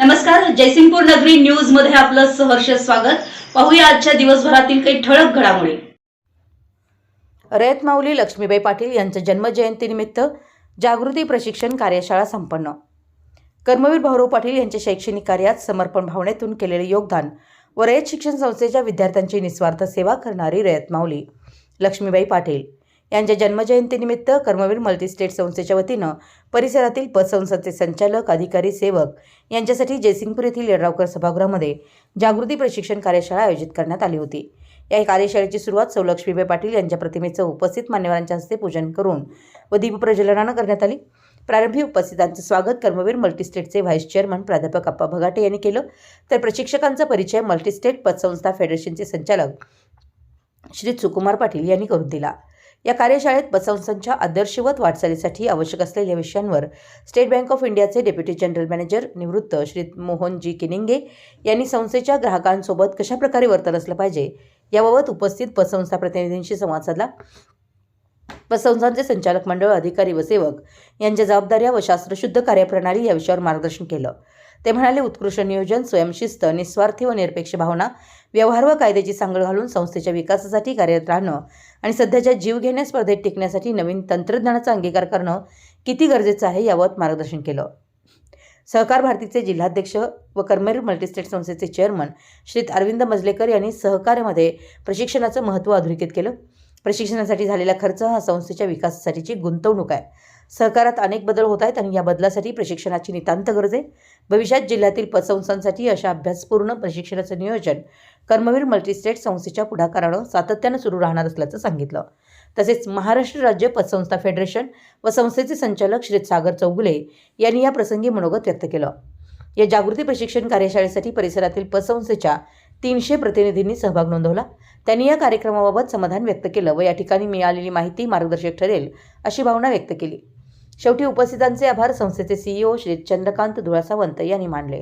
नमस्कार जयसिंगपूर नगरी न्यूजमध्ये आपलं सहर्ष स्वागत. पाहूया आजच्या दिवसभरातील काही ठळक घडामोडी. रयत माऊली लक्ष्मीबाई पाटील यांच्या जन्मजयंतीनिमित्त जागृती प्रशिक्षण कार्यशाळा संपन्न. कर्मवीर भाऊराव पाटील यांच्या शैक्षणिक कार्यात समर्पण भावनेतून केलेले योगदान व रयत शिक्षण संस्थेच्या विद्यार्थ्यांची निस्वार्थ सेवा करणारी रयत माऊली लक्ष्मीबाई पाटील. यांच्या जन्मजयंतीनिमित्त कर्मवीर मल्टीस्टेट संस्थेच्या वतीनं परिसरातील पतसंस्थेचे संचालक अधिकारी सेवक यांच्यासाठी जयसिंगपूर येथील येड्रावकर सभागृहामध्ये जागृती प्रशिक्षण कार्यशाळा आयोजित करण्यात आली होती. या कार्यशाळेची सुरुवात सौ लक्ष्मीबाई पाटील यांच्या प्रतिमेचं उपस्थित मान्यवरांच्या हस्ते पूजन करून व दीपप्रज्वलनानं करण्यात आली. प्रारंभी उपस्थितांचं स्वागत कर्मवीर मल्टीस्टेटचे व्हाईस चेअरमन प्राध्यापक अप्पा भगाटे यांनी केलं. तर प्रशिक्षकांचा परिचय मल्टीस्टेट पतसंस्था फेडरेशनचे संचालक श्री सुकुमार पाटील यांनी करून दिला. या कार्यशाळेत पतसंस्थांच्या आदर्शवत वाटचालीसाठी आवश्यक असलेल्या विषयांवर स्टेट बँक ऑफ इंडियाचे डेप्युटी जनरल मॅनेजर निवृत्त श्री मोहनजी किनिंगे यांनी संस्थेच्या ग्राहकांसोबत कशाप्रकारे वर्तन असलं पाहिजे याबाबत उपस्थित पतसंस्था प्रतिनिधींशी संवाद साधला. पतसंस्थांचे संचालक मंडळ अधिकारी व सेवक यांच्या जबाबदाऱ्या व शास्त्रशुद्ध कार्यप्रणाली या विषयावर मार्गदर्शन केलं. ते म्हणाले उत्कृष्ट नियोजन स्वयंशिस्त निस्वार्थी व निरपेक्ष भावना व्यवहार व कायद्याची सांगड घालून संस्थेच्या विकासासाठी कार्यरत राहणं आणि सध्याच्या जीवघेण्या स्पर्धेत टिकण्यासाठी नवीन तंत्रज्ञानाचा अंगीकार करणं किती गरजेचं आहे यावर मार्गदर्शन केलं. सहकार भारतीचे जिल्हाध्यक्ष व कर्मेर मल्टीस्टेट संस्थेचे चेअरमन श्री अरविंद मजलेकर यांनी सहकार्यामध्ये प्रशिक्षणाचं महत्त्व अधोरेखित केलं. प्रशिक्षणासाठी झालेला खर्च हा संस्थेच्या विकासासाठीची गुंतवणूक आहे. सहकारात अनेक बदल होत आहेत आणि या बदलासाठी प्रशिक्षणाची नितांत गरज आहे. भविष्यात जिल्ह्यातील पतसंस्थांसाठी अशा अभ्यासपूर्ण प्रशिक्षणाचं नियोजन कर्मवीर मल्टीस्टेट संस्थेच्या पुढाकारानं सातत्यानं सुरू राहणार असल्याचं सांगितलं. तसेच महाराष्ट्र राज्य पतसंस्था फेडरेशन व संस्थेचे संचालक श्री सागर चौगुले यांनी या प्रसंगी मनोगत व्यक्त केलं. या जागृती प्रशिक्षण कार्यशाळेसाठी परिसरातील पतसंस्थेच्या तीनशे प्रतिनिधींनी सहभाग नोंदवला. त्यांनी या कार्यक्रमाबाबत समाधान व्यक्त केलं व या ठिकाणी मिळालेली माहिती मार्गदर्शक ठरेल अशी भावना व्यक्त केली. शेवटी उपस्थितांचे आभार. संस्थेचे सीईओ श्री चंद्रकांत धुळासावंत यांनी मानले.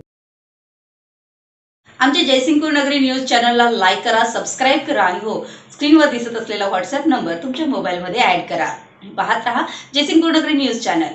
आमच्या जयसिंगपूर नगरी न्यूज चॅनलला लाईक करा सबस्क्राईब करा आणि हो स्क्रीनवर दिसत असलेला व्हॉट्सअप नंबर तुमच्या मोबाईलमध्ये ऍड करा. पाहत रहा जयसिंगपूर नगरी न्यूज चॅनल.